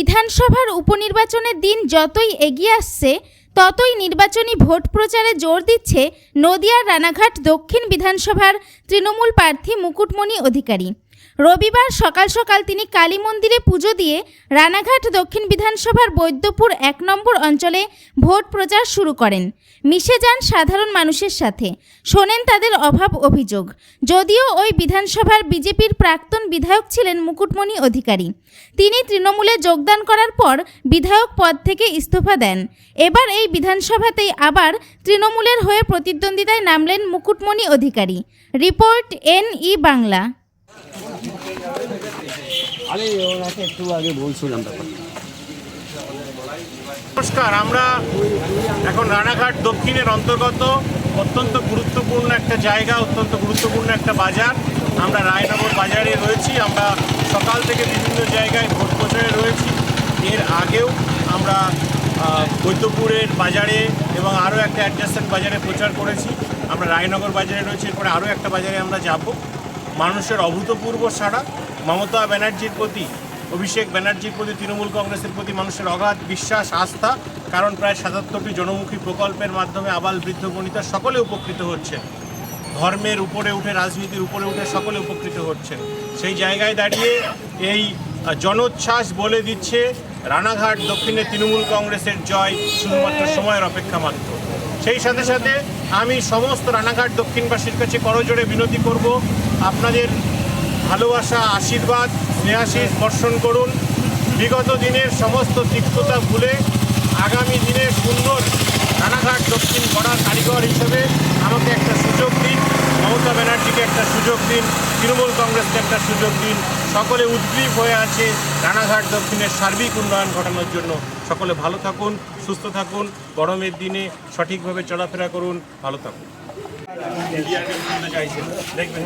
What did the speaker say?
বিধানসভার উপনির্বাচনের দিন যতই এগিয়ে আসছে, ততই নির্বাচনী ভোট প্রচারে জোর দিচ্ছে নদিয়ার রানাঘাট দক্ষিণ বিধানসভার তৃণমূল প্রার্থী মুকুটমণি অধিকারী। রবিবার সকাল সকাল তিনি কালী মন্দিরে পুজো দিয়ে রানাঘাট দক্ষিণ বিধানসভার বৈদ্যপুর এক নম্বর অঞ্চলে ভোট প্রচার শুরু করেন। মিশে যান সাধারণ মানুষের সাথে। শোনেন তাদের অভাব অভিযোগ। যদিও ওই বিধানসভার বিজেপির প্রাক্তন বিধায়ক ছিলেন মুকুটমণি অধিকারী। তিনি তৃণমূলে যোগদান করার পর বিধায়ক পদ থেকে ইস্তফা দেন। এবার এই বিধানসভাতেই আবার তৃণমূলের হয়ে প্রতিদ্বন্দ্বিতায় নামলেন Mukutmani Adhikari. Report N E Bangla. নমস্কার, আমরা এখন রানাঘাট দক্ষিণের অন্তর্গত, অত্যন্ত গুরুত্বপূর্ণ একটা জায়গা, অত্যন্ত গুরুত্বপূর্ণ একটা বাজার। আমরা রায়নগর বাজারে রয়েছি, আমরা সকাল থেকে বিভিন্ন জায়গায় ভোট প্রচারে রয়েছি। এর আগেও আমরা বৈদ্যপুরের বাজারে এবং আরও একটা অ্যাডজাস্টেন্ট বাজারে প্রচার করেছি। আমরা রায়নগর বাজারে রয়েছি, এরপরে আরও একটা বাজারে আমরা যাব। মানুষের অভূতপূর্ব সাড়া, মমতা ব্যানার্জির প্রতি, অভিষেক ব্যানার্জির প্রতি, তৃণমূল কংগ্রেসের প্রতি মানুষের অগাধ বিশ্বাস, আস্থা, কারণ প্রায় সাতাত্তরটি জনমুখী প্রকল্পের মাধ্যমে আবাল বৃদ্ধ বনিতা সকলে উপকৃত হচ্ছেন ধর্মের উপরে উঠে, রাজনীতির উপরে উঠে সকলে উপকৃত হচ্ছেন সেই জায়গায় দাঁড়িয়ে এই জনোচ্ছ্বাস বলে দিচ্ছে রানাঘাট দক্ষিণে তৃণমূল কংগ্রেসের জয়, শুধুমাত্র সময়ের অপেক্ষা মাত্র। সেই সাথে সাথে আমি সমস্ত রানাঘাট দক্ষিণবাসীর কাছে করজোড়ে বিনতি করব। আপনাদের ভালোবাসা, আশীর্বাদ স্নেহাশিস বর্ষণ করুন। বিগত দিনের সমস্ত তিক্ততা ভুলে আগামী দিনে সুন্দর রানাঘাট দক্ষিণ গড়ার কারিগর হিসেবে আমাকে একটা সুযোগ দিন, মমতা ব্যানার্জিকে একটা সুযোগ দিন, তৃণমূল কংগ্রেসকে একটা সুযোগ দিন। সকলে উদ্গ্রীব হয়ে আছে রানাঘাট দক্ষিণের সার্বিক উন্নয়ন ঘটানোর জন্য। সকলে ভালো থাকুন, সুস্থ থাকুন, গরমের দিনে সঠিকভাবে চলাফেরা করুন, ভালো থাকুন। দেখবেন